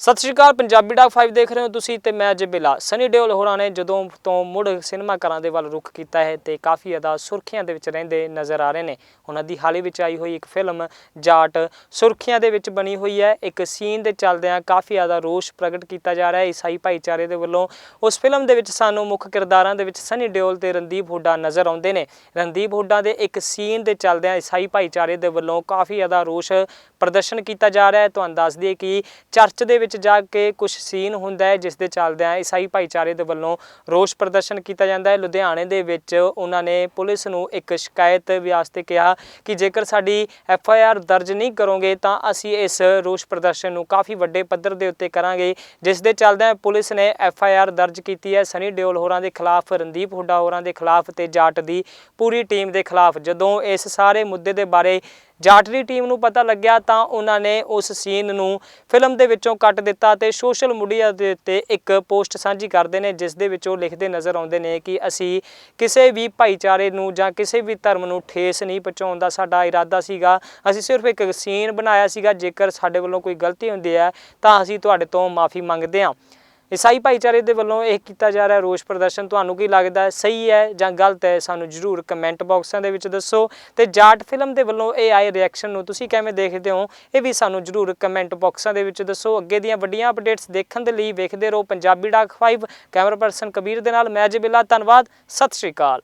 ਸਤਿ ਸ਼੍ਰੀ ਅਕਾਲ, ਪੰਜਾਬੀ ਡਾਕ 5 ਦੇਖ ਰਹੇ ਹੋ ਤੁਸੀਂ ਤੇ ਮੈਂ ਅਜੇ ਬਿਲਾ ਸਨੀ ਡਿਓਲ ਹੋਰਾਂ ਨੇ ਜਦੋਂ ਤੋਂ ਮੁੜ ਸਿਨੇਮਾ ਘਰਾਂ ਦੇ ਵੱਲ ਰੁਖ ਕੀਤਾ ਹੈ ਤੇ ਕਾਫੀ ਜ਼ਿਆਦਾ ਸੁਰਖੀਆਂ ਦੇ ਵਿੱਚ ਰਹਿੰਦੇ ਨਜ਼ਰ ਆ ਰਹੇ ਨੇ। ਉਹਨਾਂ ਦੀ ਹਾਲ ਹੀ ਵਿੱਚ ਆਈ ਹੋਈ ਇੱਕ ਫਿਲਮ, ਜਾਟ, ਸੁਰਖੀਆਂ ਦੇ ਵਿੱਚ ਬਣੀ ਹੋਈ ਹੈ। ਇੱਕ ਸੀਨ ਦੇ ਚੱਲਦਿਆਂ ਕਾਫੀ ਜ਼ਿਆਦਾ ਰੋਸ਼ ਪ੍ਰਗਟ ਕੀਤਾ ਜਾ ਰਿਹਾ ਹੈ। ਈਸਾਈ ਭਾਈਚਾਰੇ ਦੇ ਵੱਲੋਂ ਉਸ ਫਿਲਮ ਦੇ ਵਿੱਚ ਸਾਨੂੰ ਮੁੱਖ ਕਿਰਦਾਰਾਂ ਦੇ ਵਿੱਚ ਸਨੀ ਡਿਓਲ ਤੇ ਰਣਦੀਪ ਹੁੱਡਾ ਨਜ਼ਰ ਆਉਂਦੇ ਨੇ। ਰਣਦੀਪ ਹੁੱਡਾ ਦੇ ਇੱਕ ਸੀਨ ਦੇ ਚੱਲਦਿਆਂ ਈਸਾਈ ਭਾਈਚਾਰੇ ਦੇ ਵੱਲੋਂ ਕਾਫੀ ਜ਼ਿਆਦਾ ਰੋਸ਼ ਪ੍ਰਦਰਸ਼ਨ ਕੀਤਾ ਜਾ ਰਿਹਾ ਹੈ। ਤੁਹਾਨੂੰ ਦੱਸ ਦਈਏ ਕਿ ਚਰਚ ਦੇ ਵਿੱਚ ਜਾ ਕੇ ਕੁਝ ਸੀਨ ਹੁੰਦਾ ਹੈ, ਜਿਸ ਦੇ ਚੱਲਦਿਆਂ ਈਸਾਈ ਭਾਈਚਾਰੇ ਦੇ ਵੱਲੋਂ ਰੋਸ ਪ੍ਰਦਰਸ਼ਨ ਕੀਤਾ ਜਾਂਦਾ ਹੈ। ਲੁਧਿਆਣੇ ਦੇ ਵਿੱਚ ਉਹਨਾਂ ਨੇ ਪੁਲਿਸ ਨੂੰ ਇੱਕ ਸ਼ਿਕਾਇਤ ਵਿਆਸਤੇ ਕਿਹਾ ਕਿ ਜੇਕਰ ਸਾਡੀ ਐਫ ਆਈ ਆਰ ਦਰਜ ਨਹੀਂ ਕਰੋਗੇ, ਤਾਂ ਅਸੀਂ ਇਸ ਰੋਸ ਪ੍ਰਦਰਸ਼ਨ ਨੂੰ ਕਾਫੀ ਵੱਡੇ ਪੱਧਰ ਦੇ ਉੱਤੇ ਕਰਾਂਗੇ। ਜਿਸ ਦੇ ਚੱਲਦਿਆਂ ਪੁਲਿਸ ਨੇ ਐਫ ਆਈ ਆਰ ਦਰਜ ਕੀਤੀ ਹੈ। ਸਨੀ ਡਿਓਲ ਹੋਰਾਂ ਦੇ ਖਿਲਾਫ, ਰਣਦੀਪ ਹੁੱਡਾ ਹੋਰਾਂ ਦੇ ਖਿਲਾਫ ਤੇ ਜਾਟ ਦੀ ਪੂਰੀ ਟੀਮ ਦੇ ਖਿਲਾਫ। ਜਦੋਂ ਇਸ ਸਾਰੇ ਮੁੱਦੇ ਦੇ ਬਾਰੇ ਜਾਟ ਟੀਮ ਨੂੰ ਪਤਾ ਲੱਗਿਆ ਤਾਂ ਉਹਨਾਂ ਨੇ ਉਸ ਸੀਨ ਨੂੰ ਫਿਲਮ ਦੇ ਵਿੱਚੋਂ ਕੱਟ ਦਿੱਤਾ ਤੇ ਸੋਸ਼ਲ ਮੀਡੀਆ ਦੇ ਉੱਤੇ ਇੱਕ ਪੋਸਟ ਸਾਂਝੀ ਕਰਦੇ ਨੇ, ਜਿਸ ਦੇ ਵਿੱਚ ਉਹ ਲਿਖਦੇ ਨਜ਼ਰ ਆਉਂਦੇ ਨੇ ਕਿ ਅਸੀਂ ਕਿਸੇ ਵੀ ਭਾਈਚਾਰੇ ਨੂੰ ਜਾਂ ਕਿਸੇ ਵੀ ਧਰਮ ਨੂੰ ਠੇਸ ਨਹੀਂ ਪਹੁੰਚਾਉਣ ਦਾ ਸਾਡਾ ਇਰਾਦਾ ਸੀਗਾ। ਅਸੀਂ ਸਿਰਫ ਇੱਕ ਸੀਨ ਬਣਾਇਆ ਸੀਗਾ, ਜੇਕਰ ਸਾਡੇ ਵੱਲੋਂ ਕੋਈ ਗਲਤੀ ਹੁੰਦੀ ਹੈ ਤਾਂ ਅਸੀਂ ਤੁਹਾਡੇ ਤੋਂ ਮਾਫੀ ਮੰਗਦੇ ਹਾਂ। ਈਸਾਈ ਭਾਈਚਾਰੇ ਦੇ ਵੱਲੋਂ ਇਹ ਕੀਤਾ ਜਾ ਰਿਹਾ ਰੋਸ ਪ੍ਰਦਰਸ਼ਨ, ਤੁਹਾਨੂੰ ਕੀ ਲੱਗਦਾ ਹੈ? ਸਹੀ ਹੈ ਜਾਂ ਗਲਤ ਹੈ? ਸਾਨੂੰ ਜਰੂਰ ਕਮੈਂਟ ਬਾਕਸਾਂ ਦੇ ਵਿੱਚ ਦੱਸੋ। ਤੇ ਜਾਟ ਫਿਲਮ ਦੇ ਵੱਲੋਂ ਇਹ ਆਏ ਰਿਐਕਸ਼ਨ ਨੂੰ ਤੁਸੀਂ ਕਿਵੇਂ ਦੇਖਦੇ ਹੋ? ਇਹ ਵੀ ਸਾਨੂੰ ਜਰੂਰ ਕਮੈਂਟ ਬਾਕਸਾਂ ਦੇ ਵਿੱਚ ਦੱਸੋ। ਅੱਗੇ ਦੀਆਂ ਵੱਡੀਆਂ ਅਪਡੇਟਸ ਦੇਖਣ ਦੇ ਲਈ ਵੇਖਦੇ ਰਹੋ ਪੰਜਾਬੀ ਡਾਕ 5 ਕੈਮਰਾ ਪਰਸਨ ਕਬੀਰ ਦੇ ਨਾਲ, ਮੈਂ ਜਬਿਲਾ ਧੰਨਵਾਦ, ਸਤਿ ਸ਼੍ਰੀ ਅਕਾਲ।